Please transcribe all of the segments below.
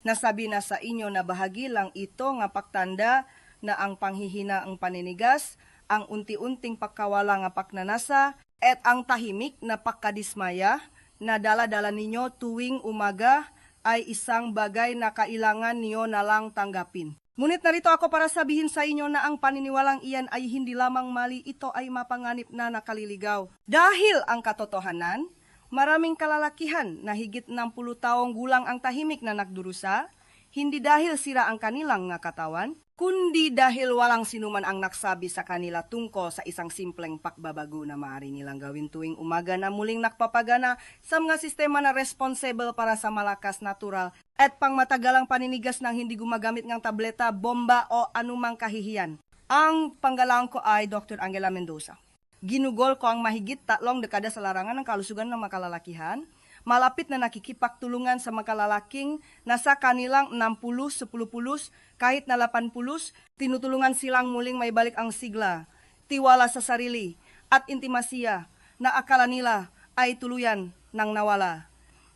Nasabi na sa inyo na bahagi lang ito nga paktanda na ang panghihina ang paninigas, ang unti-unting pagkawala nga paknanasa, at ang tahimik na pagkadismaya na dala-dala ninyo tuwing umaga ay isang bagay na kailangan niyo na lang tanggapin. Ngunit narito ako para sabihin sa inyo na ang paniniwalang iyan ay hindi lamang mali, ito ay mapanganib na nakaliligaw. Dahil ang katotohanan, maraming kalalakihan na higit ng pulo taong gulang ang tahimik na nagdurusa, hindi dahil sira ang kanilang nga katawan, kundi dahil walang sinuman ang naksabi sa kanila tungkol sa isang simpleng pakbabago na maaari nilang gawin tuwing umaga na muling nakpapagana sa mga sistema na responsible para sa malakas natural at pangmatagalang paninigas ng hindi gumagamit ng tableta, bomba o anumang kahihiyan. Ang panggalang ko ay Dr. Angela Mendoza. Ginugol ko ang mahigit tatlong dekada sa larangan ng kalusugan ng mga kalalakihan malapit na nakikipagtulungan sa mga kalalaking nasa kanilang 60, 10 pulos, kahit na 80 pulos, tinutulungan silang muling may balik ang sigla, tiwala sa sarili, at intimasiya na akala nila ay tuluyan ng nawala.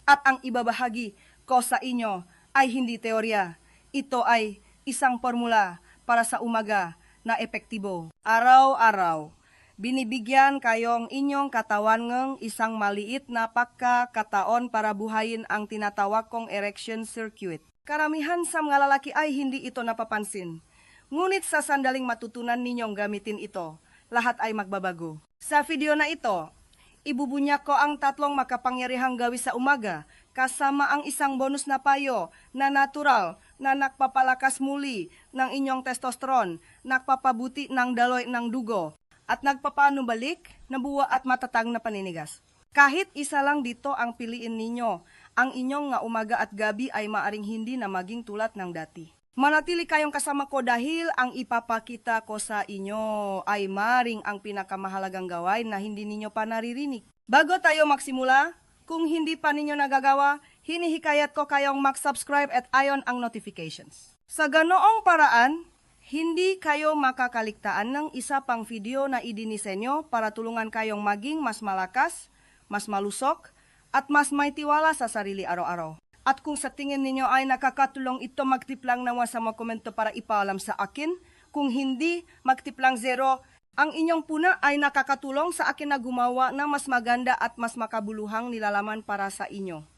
At ang ibabahagi ko sa inyo ay hindi teorya. Ito ay isang formula para sa umaga na epektibo. Araw-araw, binibigyan kayong inyong katawan ng isang maliit na pagkakataon para buhayin ang tinatawag kong erection circuit. Karamihan sa mga lalaki ay hindi ito napapansin. Ngunit sa sandaling matutunan ninyong gamitin ito, lahat ay magbabago. Sa video na ito, ibubunya ko ang tatlong makapangyarihang gawi sa umaga kasama ang isang bonus na payo na natural na nakpapalakas muli ng inyong testosterone, nakpapabuti ng daloy ng dugo, at nagpapaano balik, nabuwa at matatag na paninigas. Kahit isa lang dito ang piliin ninyo, ang inyong nga umaga at gabi ay maaring hindi na maging tulad ng dati. Manatili kayong kasama ko dahil ang ipapakita ko sa inyo ay maring ang pinakamahalagang gawain na hindi ninyo pa naririnig. Bago tayo magsimula, kung hindi pa ninyo nagagawa, hinihikayat ko kayong mag-subscribe at ayon ang notifications. Sa ganoong paraan, hindi kayo makakaligtaan ng isa pang video na idinisenyo para tulungan kayong maging mas malakas, mas malusok, at mas may tiwala sa sarili araw-araw. At kung sa tingin ninyo ay nakakatulong ito, magtip lang naman sa mga komento para ipaalam sa akin. Kung hindi, magtip lang zero. Ang inyong puna ay nakakatulong sa akin na gumawa ng mas maganda at mas makabuluhang nilalaman para sa inyo.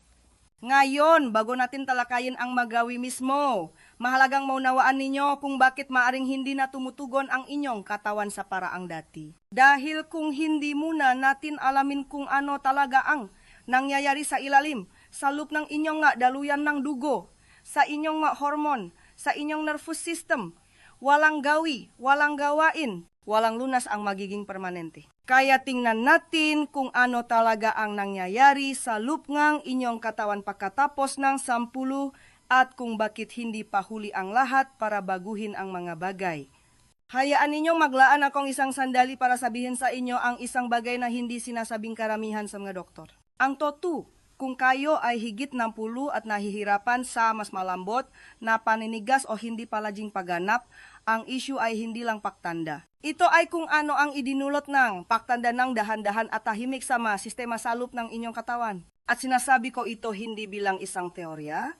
Ngayon, bago natin talakayin ang magawi mismo, mahalagang maunawaan ninyo kung bakit maaring hindi na tumutugon ang inyong katawan sa paraang dati. Dahil kung hindi muna natin alamin kung ano talaga ang nangyayari sa ilalim, sa loop ng inyong nga daluyan ng dugo, sa inyong nga hormon, sa inyong nervous system, walang gawi, walang gawain, walang lunas ang magiging permanente. Kaya tingnan natin kung ano talaga ang nangyayari sa loop ngang inyong katawan pagkatapos ng sampulu at kung bakit hindi pa huli ang lahat para baguhin ang mga bagay. Hayaan ninyong maglaan akong isang sandali para sabihin sa inyo ang isang bagay na hindi sinasabing karamihan sa mga doktor. Ang totu, kung kayo ay higit ng pulo at nahihirapan sa mas malambot na paninigas o hindi palaging pagganap, ang issue ay hindi lang paktanda. Ito ay kung ano ang idinulot ng paktanda ng dahan-dahan at tahimik sa mga sistema salop ng inyong katawan. At sinasabi ko ito hindi bilang isang teorya,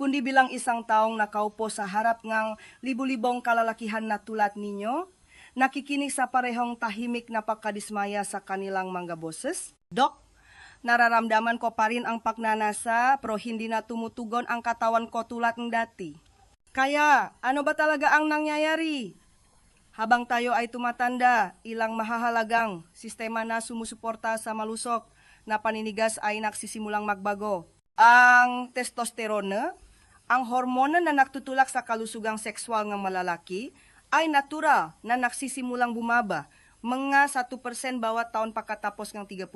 kundi bilang isang taong nakaupo sa harap ng libu-libong kalalakihan na tulad ninyo, nakikinig sa parehong tahimik na pagkadismaya sa kanilang mga boses. Dok, nararamdaman ko pa rin ang pagnanasa pero hindi na tumutugon ang katawan ko tulad ng dati. Kaya, ano ba talaga ang nangyayari? Habang tayo ay tumatanda, ilang mahahalagang sistema na sumusuporta sa malusok na paninigas ay nagsisimulang magbago. Ang testosterone, ang hormona na nagtutulak sa kalusugang sexual ng malalaki, ay natural na nagsisimulang bumaba. Mga 1% bawat taon pagkatapos ng 30,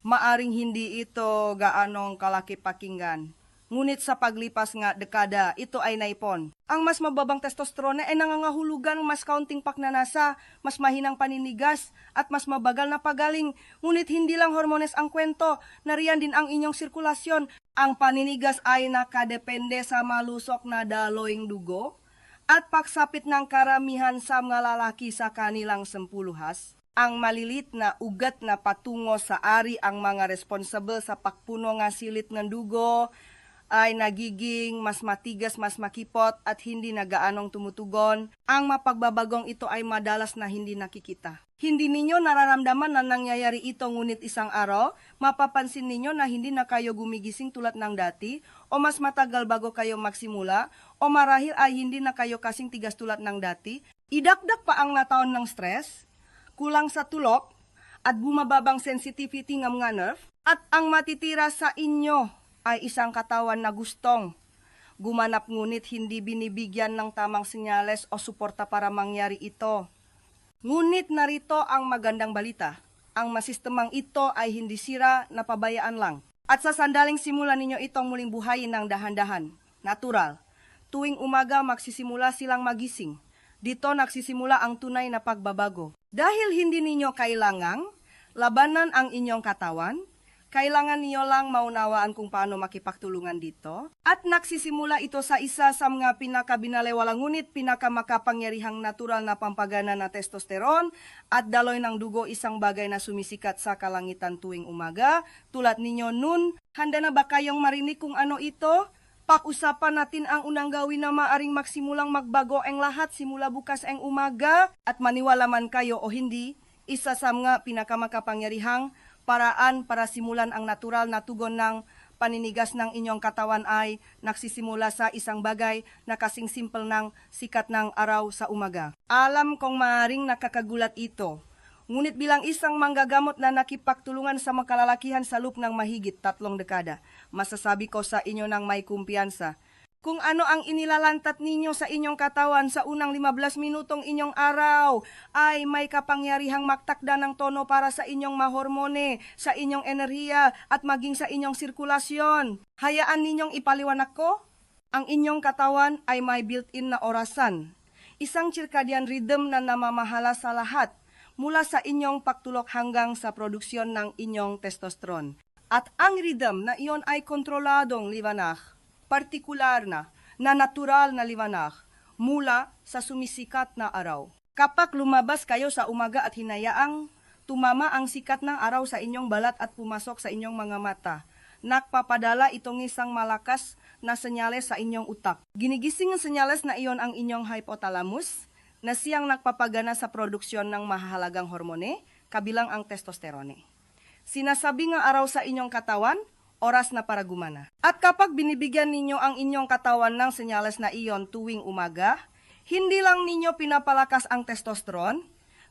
maaring hindi ito gaanong kalaki pakinggan. Ngunit sa paglipas nga dekada, ito ay naipon. Ang mas mababang testosterone ay nangangahulugan mas kaunting paknanasa, mas mahinang paninigas, at mas mabagal na pagaling. Ngunit hindi lang hormones ang kwento, nariyan din ang inyong sirkulasyon. Ang paninigas ay nakadepende sa malusok na daloing dugo at pagsapit ng karamihan sa mga lalaki sa kanilang sempuluhas. Ang malilit na ugat na patungo sa ari ang mga responsible sa pakpuno nga silit ng dugo, ay nagiging mas matigas, mas makipot at hindi na gaanong tumutugon. Ang mapagbabagong ito ay madalas na hindi nakikita. Hindi ninyo nararamdaman na nangyayari ito ngunit isang araw, mapapansin ninyo na hindi na kayo gumigising tulad ng dati? O mas matagal bago kayo magsimula? O marahil ay hindi na kayo kasing tigas tulad ng dati. Idakdak pa ang nataon ng stress, kulang sa tulog, at bumababang sensitivity ng mga nerve, at ang matitira sa inyo ay isang katawan na gustong gumanap ngunit hindi binibigyan ng tamang senyales o suporta para mangyari ito. Ngunit narito ang magandang balita. Ang masistemang ito ay hindi sira na pabayaan lang. At sa sandaling simula ninyo itong muling buhayin ng dahan-dahan, natural. Tuwing umaga magsisimula silang magising. Dito nagsisimula ang tunay na pagbabago. Dahil hindi ninyo kailangang labanan ang inyong katawan, kailangan niyo lang maunawaan kung paano makipagtulungan dito. At nagsisimula ito sa isa sa mga pinakabinalewala ngunit pinakamakapangyarihang natural na pampagana na testosterone at daloy ng dugo isang bagay na sumisikat sa kalangitan tuwing umaga. Tulad ninyo nun, handa na ba kayong marinig kung ano ito? Pak-usapan natin ang unang gawin na maaring magsimulang magbago ang lahat simula bukas ang umaga at maniwala man kayo o hindi, isa sa mga pinakamakapangyarihang paraan para simulan ang natural na tugon ng paninigas ng inyong katawan ay nagsisimula sa isang bagay na kasing simple ng sikat ng araw sa umaga. Alam kong maaring nakakagulat ito. Ngunit bilang isang manggagamot na nakipagtulungan sa makalalakihan sa loop ng mahigit tatlong dekada, masasabi ko sa inyo ng may kumpiyansa, kung ano ang inilalantat ninyo sa inyong katawan sa unang 15 minutong inyong araw ay may kapangyarihang magtakda ng tono para sa inyong mahormone, sa inyong enerhiya at maging sa inyong sirkulasyon. Hayaan ninyong ipaliwanag ko? Ang inyong katawan ay may built-in na orasan. Isang circadian rhythm na namamahala sa lahat mula sa inyong pagtulok hanggang sa produksyon ng inyong testosterone. At ang rhythm na iyon ay kontroladong liwanag partikular na, na natural na liwanag mula sa sumisikat na araw. Kapag lumabas kayo sa umaga at hinayaang tumama ang sikat ng araw sa inyong balat at pumasok sa inyong mga mata, nakpapadala itong isang malakas na senyales sa inyong utak. Ginigising ang senyales na iyon ang inyong hypothalamus na siyang nagpapagana sa produksyon ng mahalagang hormone, kabilang ang testosterone. Sinasabi nga araw sa inyong katawan, oras na para gumana. At kapag binibigyan ninyo ang inyong katawan ng senyales na iyon tuwing umaga, hindi lang ninyo pinapalakas ang testosterone,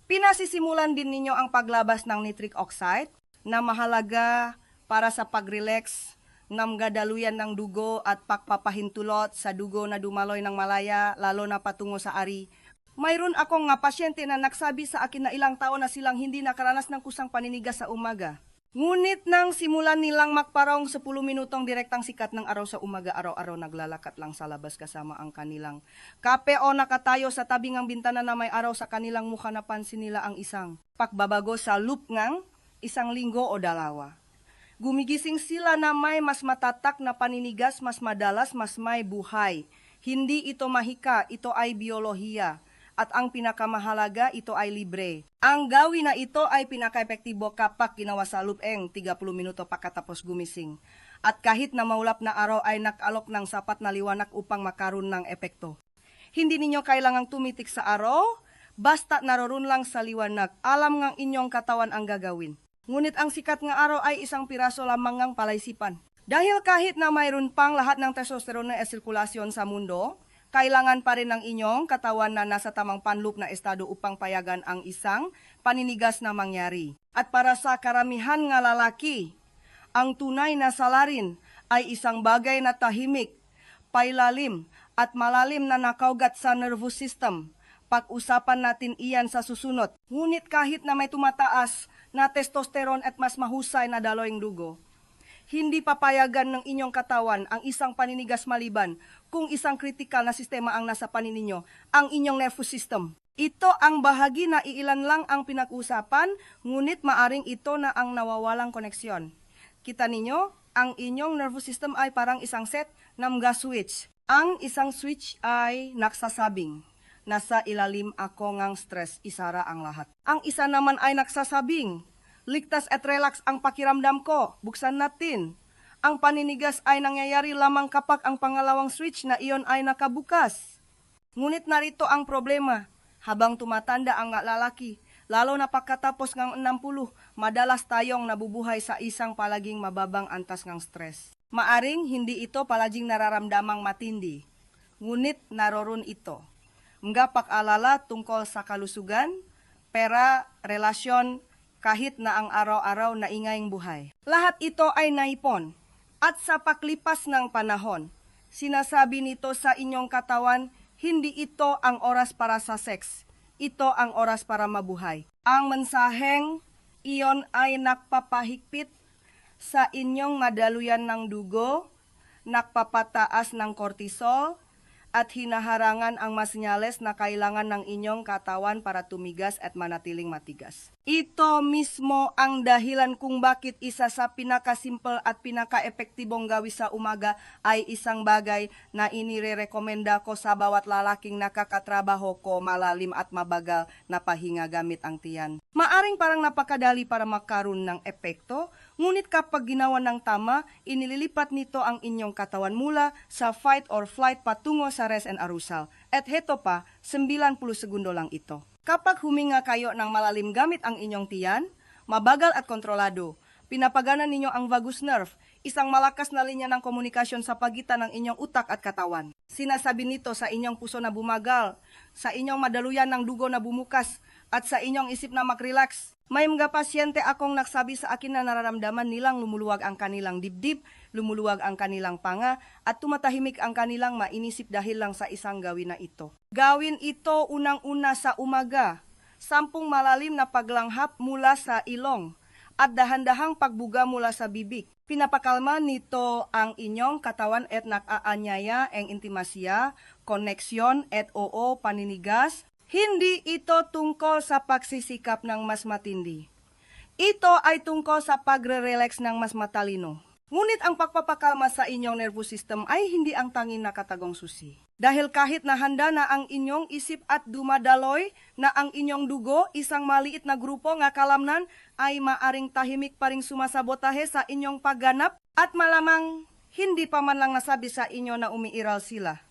pinasisimulan din ninyo ang paglabas ng nitric oxide na mahalaga para sa pag-relax ng gadaluyan ng dugo at pagpapahintulot sa dugo na dumaloy ng malaya, lalo na patungo sa ari. Mayroon akong nga pasyente na nagsabi sa akin na ilang taon na silang hindi nakaranas ng kusang paninigas sa umaga. Ngunit nang simulan nilang magparong sa 10 minutong direktang sikat ng araw sa umaga, araw-araw naglalakat lang sa labas kasama ang kanilang kape o nakatayo sa tabing ng bintana na may araw sa kanilang mukha napansin nila ang isang pagbabago sa loop ngang isang linggo o dalawa. Gumigising sila na may mas matatak na paninigas, mas madalas, mas may buhay. Hindi ito mahika, ito ay biolohiya at ang pinakamahalaga ito ay libre. Ang gawin na ito ay pinaka-epektibo kapag ginawa sa lupeng 30 minuto pagkatapos gumising. At kahit na maulap na araw ay nakalok ng sapat na liwanag upang makaroon ng epekto. Hindi ninyo kailangang tumitik sa araw, basta naroon lang sa liwanag. Alam ngang inyong katawan ang gagawin. Ngunit ang sikat ng araw ay isang piraso lamang ng palaisipan. Dahil kahit na mayroon pang lahat ng testosterone na esirkulasyon sa mundo, kailangan pa rin ng inyong katawan na nasa tamang panloop na estado upang payagan ang isang paninigas na mangyari. At para sa karamihan nga lalaki, ang tunay na salarin ay isang bagay na tahimik, pailalim at malalim na nakaugat sa nervous system. Pag-usapan natin iyan sa susunod. Ngunit kahit na may tumataas na testosterone at mas mahusay na daloyng dugo, hindi papayagan ng inyong katawan ang isang paninigas maliban kung isang kritikal na sistema ang nasa panin ninyo, ang inyong nervous system. Ito ang bahagi na iilan lang ang pinag-usapan, ngunit maaring ito na ang nawawalang koneksyon. Kita ninyo, ang inyong nervous system ay parang isang set ng gas switch. Ang isang switch ay nagsasabing, nasa ilalim ako ngang stress, isara ang lahat. Ang isa naman ay nagsasabing, Ligtas at relax ang pakiramdam ko. Buksan natin. Ang paninigas ay nangyayari lamang kapag ang pangalawang switch na iyon ay nakabukas. Ngunit narito ang problema. Habang tumatanda ang lalaki, lalo na pagkatapos ng 60, madalas tayong nabubuhay sa isang palaging mababang antas ng stress. Maaring hindi ito palaging nararamdamang matindi, ngunit naroron ito. Mga pag-alala tungkol sa kalusugan, pera, relasyon, kahit na ang araw-araw na ingayng buhay. Lahat ito ay naipon. At sa paklipas ng panahon, sinasabi nito sa inyong katawan, hindi ito ang oras para sa sex. Ito ang oras para mabuhay. Ang mensaheng iyon ay nakpapahigpit sa inyong madaluyan ng dugo, nakpapataas ng cortisol, at hinaharangan ang masinyales na kailangan ng inyong katawan para tumigas at manatiling matigas. Ito mismo ang dahilan kung bakit isa sa pinakasimple at pinaka-epektibong gawi sa umaga ay isang bagay na inire-rekomenda ko sa bawat lalaking nakakatrabaho ko malalim at mabagal na pahinga gamit ang tiyan. Maaring parang napakadali para makaroon ng epekto, ngunit kapag ginawa ng tama, inililipat nito ang inyong katawan mula sa fight or flight patungo sa rest and arousal. At heto pa, 90 segundo lang ito. Kapag huminga kayo ng malalim gamit ang inyong tiyan, mabagal at kontrolado, pinapagana ninyo ang vagus nerve, isang malakas na linya ng komunikasyon sa pagitan ng inyong utak at katawan. Sinasabi nito sa inyong puso na bumagal, sa inyong madaluyan ng dugo na bumukas, at sa inyong isip na mag-relax. May mga pasyente akong nagsabi sa akin na nararamdaman nilang lumuluwag ang kanilang dibdib, lumuluwag ang kanilang panga, at tumatahimik ang kanilang mainisip dahil lang sa isang gawin na ito. Gawin ito unang-una sa umaga, sampung malalim na paglanghap mula sa ilong, at dahan-dahang pagbuga mula sa bibig. Pinapakalma nito ang inyong katawan at nakaanyaya ang intimasya, koneksyon at oo paninigas. Hindi ito tungkol sa pagsisikap ng mas matindi. Ito ay tungkol sa pagre-relax ng mas matalino. Ngunit ang pagpapakalma sa inyong nervous system ay hindi ang tanging nakatagong susi. Dahil kahit na handa na ang inyong isip at dumadaloy na ang inyong dugo, isang maliit na grupo nga kalamnan ay maaring tahimik pa ring sumasabotahe sa inyong pagganap at malamang hindi pa man lang nasabi sa inyo na umiiral sila.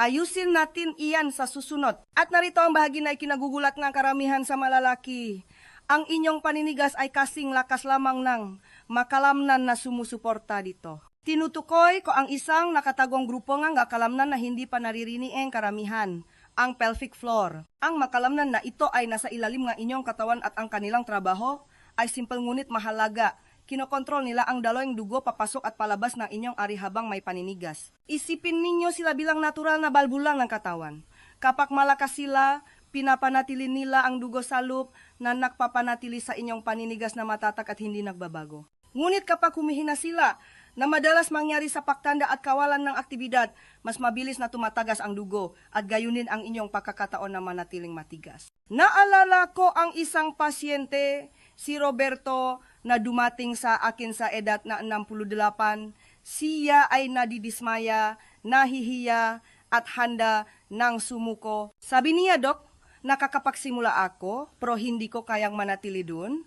Ayusin natin iyan sa susunod. At narito ang bahagi na ikinagugulat ng karamihan sa malalaki. Ang inyong paninigas ay kasing lakas lamang ng makalamnan na sumusuporta dito. Tinutukoy ko ang isang nakatagong grupo nga kalamnan na hindi pa naririnig ang karamihan, ang pelvic floor. Ang makalamnan na ito ay nasa ilalim ng inyong katawan at ang kanilang trabaho ay simple ngunit mahalaga. Kinokontrol nila ang daloyng dugo papasok at palabas ng inyong ari habang may paninigas. Isipin ninyo sila bilang natural na balbulang ng katawan. Kapag malakas sila, pinapanatili nila ang dugo sa loop na nakpapanatili sa inyong paninigas na matatak at hindi nagbabago. Ngunit kapag humihina sila, na madalas mangyari sa pagtanda at kawalan ng aktibidad, mas mabilis na tumatagas ang dugo at gayunin ang inyong pagkakataon na manatiling matigas. Naalala ko ang isang pasyente, si Roberto, na dumating sa akin sa edad na 68. Siya ay nadidismaya, nahihiya, at handa ng sumuko. Sabi niya, Dok, nakakapagsimula ako, pero hindi ko kayang manatili dun.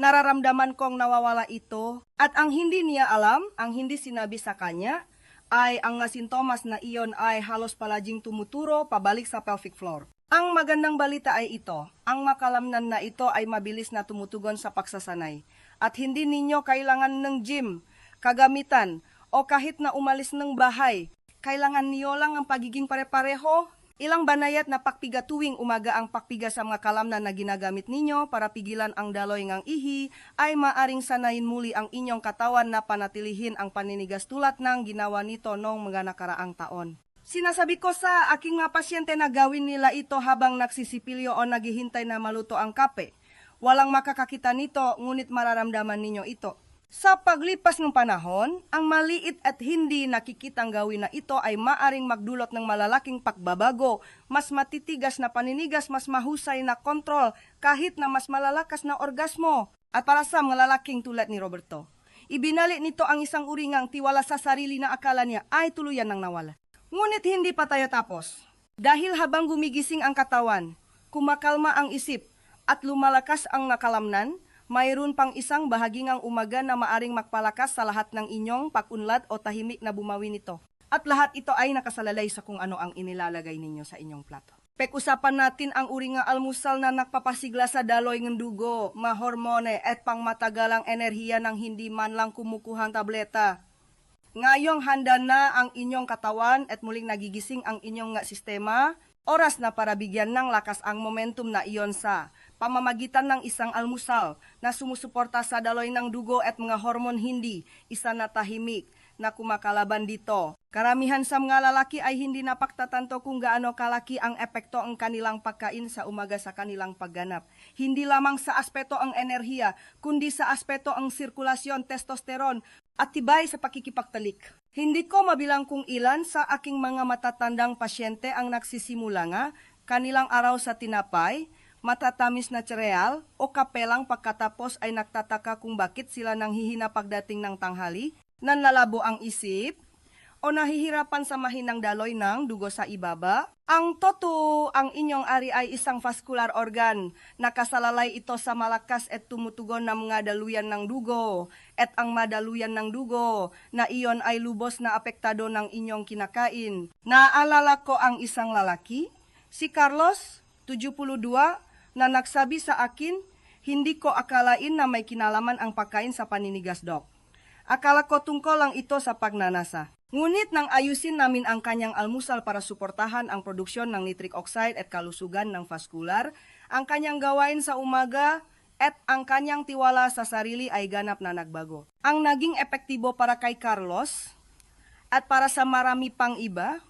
Nararamdaman kong nawawala ito. At ang hindi niya alam, ang hindi sinabi sa kanya, ay ang sintomas na iyon ay halos palaging tumuturo pabalik sa pelvic floor. Ang magandang balita ay ito, ang makalamnan na ito ay mabilis na tumutugon sa pagsasanay. At hindi ninyo kailangan ng gym, kagamitan, o kahit na umalis ng bahay. Kailangan niyo lang ang pagiging pare-pareho. Ilang banayat na pakpiga tuwing umaga ang pakpiga sa mga kalamnan na ginagamit ninyo para pigilan ang daloy ng ihi ay maaring sanayin muli ang inyong katawan na panatilihin ang paninigas tulad ng ginawa nito noong mga nakaraang taon. Sinasabi ko sa aking mga pasyente na gawin nila ito habang nagsisipilyo o naghihintay na maluto ang kape. Walang makakakita nito, ngunit mararamdaman ninyo ito. Sa paglipas ng panahon, ang maliit at hindi nakikitang gawin na ito ay maaring magdulot ng malalaking pagbabago, mas matitigas na paninigas, mas mahusay na kontrol, kahit na mas malalakas na orgasmo. At para sa mga lalaking tulad ni Roberto, ibinalik nito ang isang uringang tiwala sa sarili na akala niya ay tuluyan ng nawala. Ngunit hindi pa tayo tapos. Dahil habang gumigising ang katawan, kumakalma ang isip, at lumalakas ang nakalamnan, mayroon pang isang bahagi ng umaga na maaring magpalakas sa lahat ng inyong pag-unlad o tahimik na bumawi nito. At lahat ito ay nakasalalay sa kung ano ang inilalagay ninyo sa inyong plato. Pek-usapan natin ang uri nga almusal na nakpapasigla sa daloy ng dugo, mahormone at pangmatagalang enerhiya ng hindi man lang kumukuhang tableta. Ngayong handa na ang inyong katawan at muling nagigising ang inyong nga sistema, oras na para bigyan ng lakas ang momentum na iyon sa pamamagitan ng isang almusal na sumusuporta sa daloy ng dugo at mga hormon hindi, isa na tahimik na kumakalaban dito. Karamihan sa mga lalaki ay hindi napagtatanto kung gaano kalaki ang epekto ang kanilang pagkain sa umaga sa kanilang pagganap. Hindi lamang sa aspeto ang enerhiya, kundi sa aspeto ang sirkulasyon, testosteron, at tibay sa pakikipagtalik. Hindi ko mabilang kung ilan sa aking mga matatandang pasyente ang nagsisimula nga kanilang araw sa tinapay, matatamis na cereal o kapelang pagkatapos ay nagtataka kung bakit sila nang hihina pagdating ng tanghali, nanlalabo ang isip, o nahihirapan sa mahinang daloy ng dugo sa ibaba? Ang toto, ang inyong ari ay isang vascular organ. Nakasalalay ito sa malakas at tumutugon ng mga daluyan ng dugo. At ang madaluyan ng dugo na iyon ay lubos na apektado ng inyong kinakain. Naalala ko ang isang lalaki, si Carlos, 72, na nagsabi sa akin, hindi ko akalain na may kinalaman ang pagkain sa paninigas, Dok. Akala ko tungkol lang ito sa pagnanasa. Ngunit nang ayusin namin ang kanyang almusal para suportahan ang produksyon ng nitric oxide at kalusugan ng vascular, ang kanyang gawain sa umaga at ang kanyang tiwala sa sarili ay ganap na nagbago. Ang naging epektibo para kay Carlos at para sa marami pang iba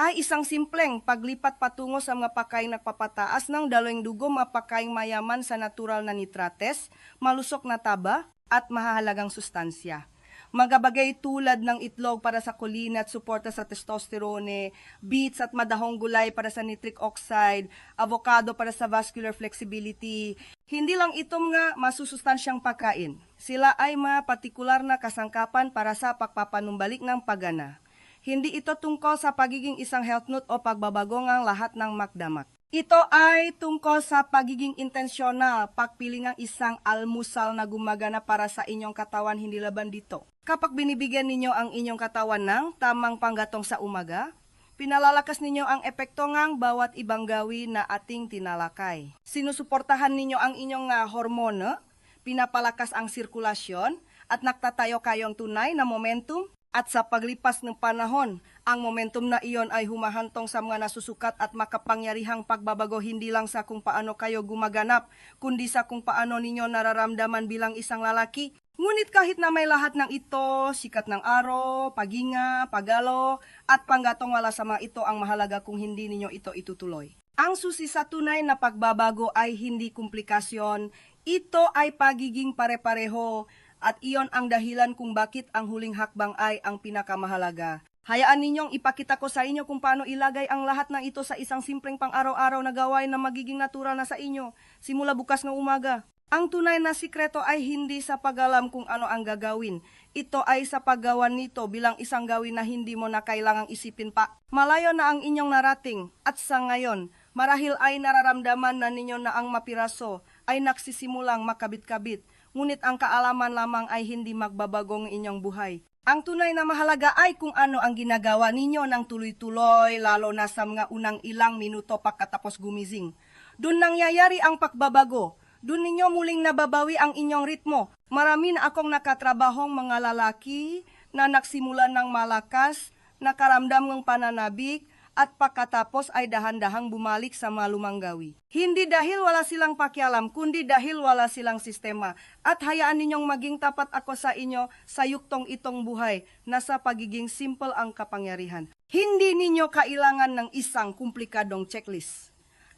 ay isang simpleng paglipat patungo sa mga pagkain nagpapataas ng daloy dugo, mga pagkain mayaman sa natural na nitrates, malusok na taba, at mahahalagang sustansya. Magabagay tulad ng itlog para sa kulina at suporta sa testosterone, beets at madahong gulay para sa nitric oxide, avocado para sa vascular flexibility. Hindi lang ito mga masusustansyang pagkain. Sila ay mga partikular na kasangkapan para sa pagpapanumbalik ng pagana. Hindi ito tungkol sa pagiging isang health nut o pagbabago ng lahat ng makdamak. Ito ay tungkol sa pagiging intensyonal, pagpili ng isang almusal na gumagana para sa inyong katawan hindi laban dito. Kapag binibigyan ninyo ang inyong katawan ng tamang panggatong sa umaga, pinalalakas ninyo ang epekto ng bawat ibang gawi na ating tinalakay. Sinusuportahan ninyo ang inyong nga hormone, pinapalakas ang sirkulasyon, at nagtatayo kayong tunay na momentum at sa paglipas ng panahon, ang momentum na iyon ay humahantong sa mga nasusukat at makapangyarihang pagbabago hindi lang sa kung paano kayo gumaganap, kundi sa kung paano ninyo nararamdaman bilang isang lalaki. Ngunit kahit na may lahat ng ito, sikat ng araw, paginga, pagalo, at panggatong wala sa mga ito ang mahalaga kung hindi ninyo ito itutuloy. Ang susi sa tunay na pagbabago ay hindi komplikasyon, ito ay pagiging pare-pareho at iyon ang dahilan kung bakit ang huling hakbang ay ang pinakamahalaga. Hayaan ninyong ipakita ko sa inyo kung paano ilagay ang lahat ng ito sa isang simpleng pang-araw-araw na gawain na magiging natural na sa inyo simula bukas ng umaga. Ang tunay na sikreto ay hindi sa pag-alam kung ano ang gagawin. Ito ay sa paggawa nito bilang isang gawin na hindi mo na kailangang isipin pa. Malayo na ang inyong narating at sa ngayon, marahil ay nararamdaman na ninyo na ang mapiraso ay nagsisimulang makabit-kabit ngunit ang kaalaman lamang ay hindi magbabagong inyong buhay. Ang tunay na mahalaga ay kung ano ang ginagawa ninyo ng tuloy-tuloy, lalo na sa mga unang ilang minuto pagkatapos gumising. Doon nangyayari ang pagbabago. Doon ninyo muling nababawi ang inyong ritmo. Marami na akong nakatrabahong mga lalaki na nagsimula ng malakas, nakaramdam ng pananabik, at pagkatapos ay dahan-dahang bumalik sa malumang gawi. Hindi dahil wala silang pakialam, kundi dahil wala silang sistema. At hayaan ninyong maging tapat ako sa inyo sa yuktong itong buhay na sa pagiging simple ang kapangyarihan. Hindi ninyo kailangan ng isang komplikadong checklist.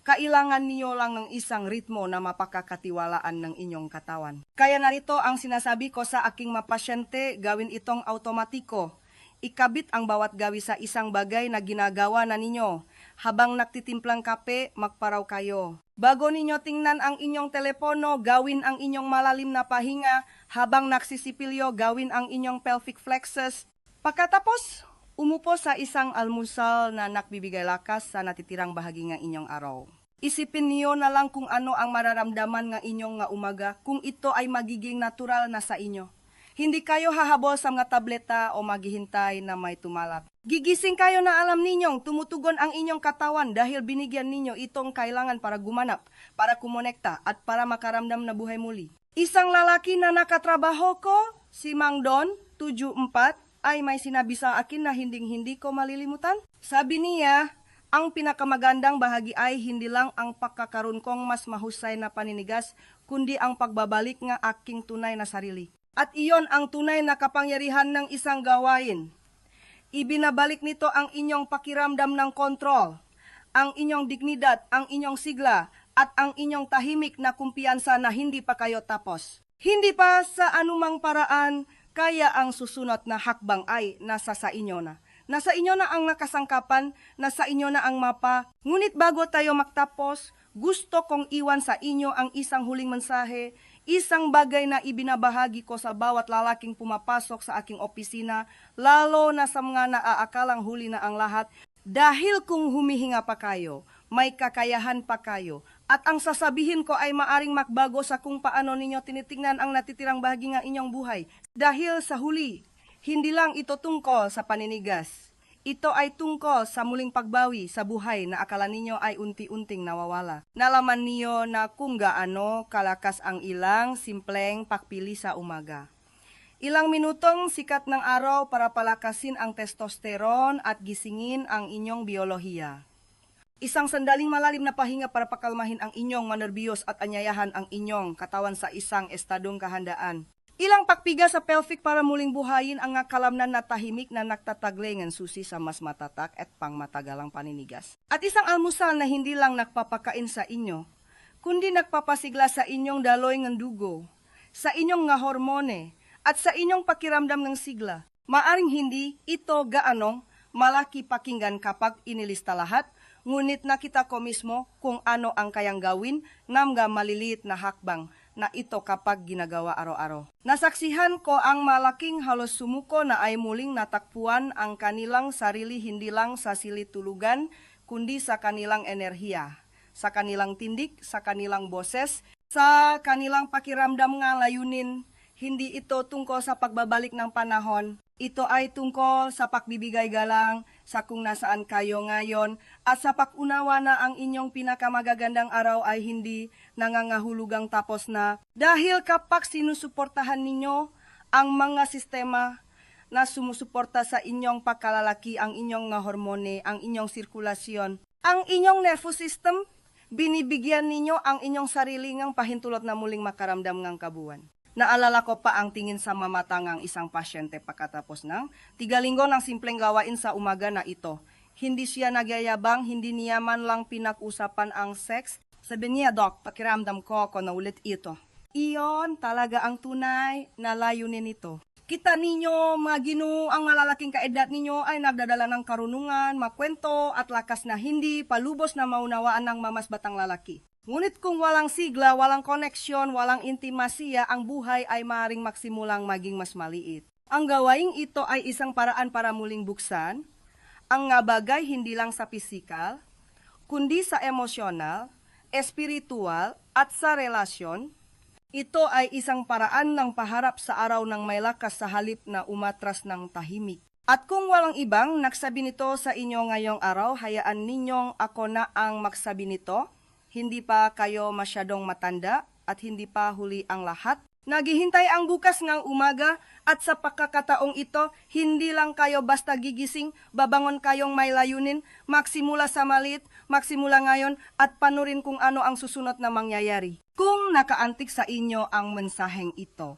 Kailangan niyo lang ng isang ritmo na mapakakatiwalaan ng inyong katawan. Kaya narito ang sinasabi ko sa aking mapasyente, gawin itong automatiko ikabit ang bawat gawi sa isang bagay na ginagawa na ninyo. Habang nagtitimplang kape, magparaw kayo. Bago ninyo tingnan ang inyong telepono, gawin ang inyong malalim na pahinga. Habang nagsisipilyo, gawin ang inyong pelvic flexes. Pagkatapos, umupo sa isang almusal na nakbibigay lakas sa natitirang bahagi ng inyong araw. Isipin niyo na lang kung ano ang mararamdaman nga inyong nga umaga kung ito ay magiging natural na sa inyo. Hindi kayo hahabol sa mga tableta o maghihintay na may tumalak. Gigising kayo na alam ninyong tumutugon ang inyong katawan dahil binigyan ninyo itong kailangan para gumanap, para kumonekta at para makaramdam na buhay muli. Isang lalaki na nakatrabaho ko, si Mang Don, 74, ay may sinabi sa akin na hinding-hindi ko malilimutan. Sabi niya, ang pinakamagandang bahagi ay hindi lang ang pagkakaroon kong mas mahusay na paninigas, kundi ang pagbabalik ng aking tunay na sarili. At iyon ang tunay na kapangyarihan ng isang gawain. Ibinabalik nito ang inyong pakiramdam ng kontrol, ang inyong dignidad, ang inyong sigla, at ang inyong tahimik na kumpiyansa na hindi pa kayo tapos. Hindi pa sa anumang paraan, kaya ang susunod na hakbang ay nasa sa inyo na. Nasa inyo na ang nakasangkapan, nasa inyo na ang mapa. Ngunit bago tayo magtapos, gusto kong iwan sa inyo ang isang huling mensahe, isang bagay na ibinabahagi ko sa bawat lalaking pumapasok sa aking opisina, lalo na sa mga naaakalang huli na ang lahat, dahil kung humihinga pa kayo, may kakayahan pa kayo, at ang sasabihin ko ay maaring makbago sa kung paano ninyo tinitingnan ang natitirang bahagi ng inyong buhay. Dahil sa huli, hindi lang ito tungkol sa paninigas. Ito ay tungkol sa muling pagbawi sa buhay na akala ninyo ay unti-unting nawawala. Nalaman niyo na kung gaano kalakas ang ilang simpleng pakpili sa umaga. Ilang minutong sikat ng araw para palakasin ang testosterone at gisingin ang inyong biolohiya. Isang sandaling malalim na pahinga para pakalmahin ang inyong manerbiyos at anyayahan ang inyong katawan sa isang estadong kahandaan. Ilang pakpiga sa pelvic para muling buhayin ang kalamnan na tahimik na nagtataglay ng susi sa mas matatak at pangmatagalang paninigas. At isang almusal na hindi lang nagpapakain sa inyo, kundi nagpapasigla sa inyong daloy ng dugo, sa inyong nga hormone, at sa inyong pakiramdam ng sigla. Maaring hindi ito gaanong malaki pakinggan kapag inilista lahat, ngunit nakita ko mismo kung ano ang kayang gawin ng maliliit na hakbang na ito kapag ginagawa araw-araw. Nasaksihan ko ang malaking halos sumuko na ay muling natakpuan ang kanilang sarili hindi lang sa silid tulugan, kundi sa kanilang enerhiya, sa kanilang tindik, sa kanilang boses, sa kanilang pakiramdam nga layunin. Hindi ito tungkol sa pagbabalik ng panahon, ito ay tungkol sa pagbibigay galang sa kung nasaan kayo ngayon at sa pakunawa na ang inyong pinakamagagandang araw ay hindi nangangahulugang tapos na dahil kapag sinusuportahan ninyo ang mga sistema na sumusuporta sa inyong pagkalalaki, ang inyong nga hormone, ang inyong sirkulasyon, ang inyong nervous system, binibigyan ninyo ang inyong sarili ngang pahintulot na muling makaramdam ngang kabuan. Naalala ko pa ang tingin sa mamata ng isang pasyente pagkatapos ng tigalinggo ng simpleng gawain sa umaga na ito. Hindi siya nagyayabang, hindi niya man lang pinag-usapan ang sex. Sabi niya, Doc, pakiramdam ko ako na ulit ito. Iyon talaga ang tunay na layunin nito. Kita ninyo, mga ginoo, ang malalaking kaedad ninyo ay nagdadala ng karunungan, makwento at lakas na hindi palubos na maunawaan ng mamasbatang lalaki. Ngunit kung walang sigla, walang koneksyon, walang intimasiya, ang buhay ay maring maksimulang maging mas maliit. Ang gawaing ito ay isang paraan para muling buksan, ang nga bagay hindi lang sa pisikal, kundi sa emosyonal, espiritual at sa relasyon. Ito ay isang paraan ng paharap sa araw ng may lakas sa halip na umatras ng tahimik. At kung walang ibang nagsabi nito sa inyo ngayong araw, hayaan ninyong ako na ang magsabi nito hindi pa kayo masyadong matanda at hindi pa huli ang lahat. Naghihintay ang bukas ng umaga at sa pagkakataong ito, hindi lang kayo basta gigising, babangon kayong may layunin, maksimula sa malit, maksimula ngayon at panurin kung ano ang susunod na mangyayari. Kung nakaantik sa inyo ang mensaheng ito,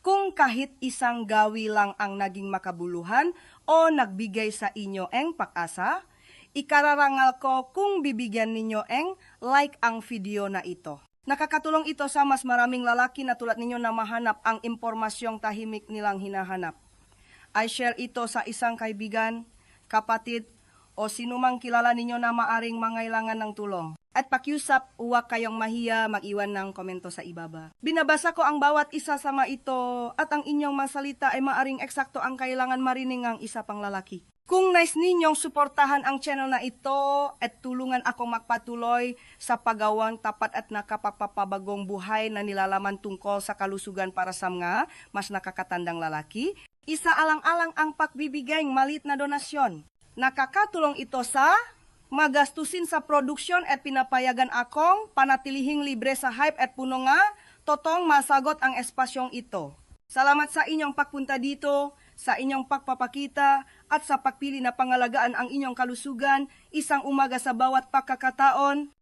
kung kahit isang gawi lang ang naging makabuluhan o nagbigay sa inyo ang pag-asa, ikararangal ko kung bibigyan ninyo eng like ang video na ito. Nakakatulong ito sa mas maraming lalaki na tulad ninyo na mahanap ang impormasyong tahimik nilang hinahanap. I share ito sa isang kaibigan, kapatid, o sinumang kilala ninyo na maaring mangailangan ng tulong. At pakiusap, huwag kayong mahiya mag-iwan ng komento sa ibaba. Binabasa ko ang bawat isa sa mga ito at ang inyong masalita ay maaring eksakto ang kailangan marining ng isa pang lalaki. Kung nais ninyong suportahan ang channel na ito at tulungan akong magpatuloy sa paggawang tapat at nakapagpapabagong buhay na nilalaman tungkol sa kalusugan para sa mga mas nakakatandang lalaki, isa alang-alang ang pagbibigay ng malit na donasyon. Nakakatulong ito sa magastusin sa produksyon at pinapayagan akong panatilihing libre sa hype at puno nga totong masagot ang espasyong ito. Salamat sa inyong pagpunta dito, sa inyong pagpapakita at sa pagpili na pangalagaan ang inyong kalusugan isang umaga sa bawat pagkakataon.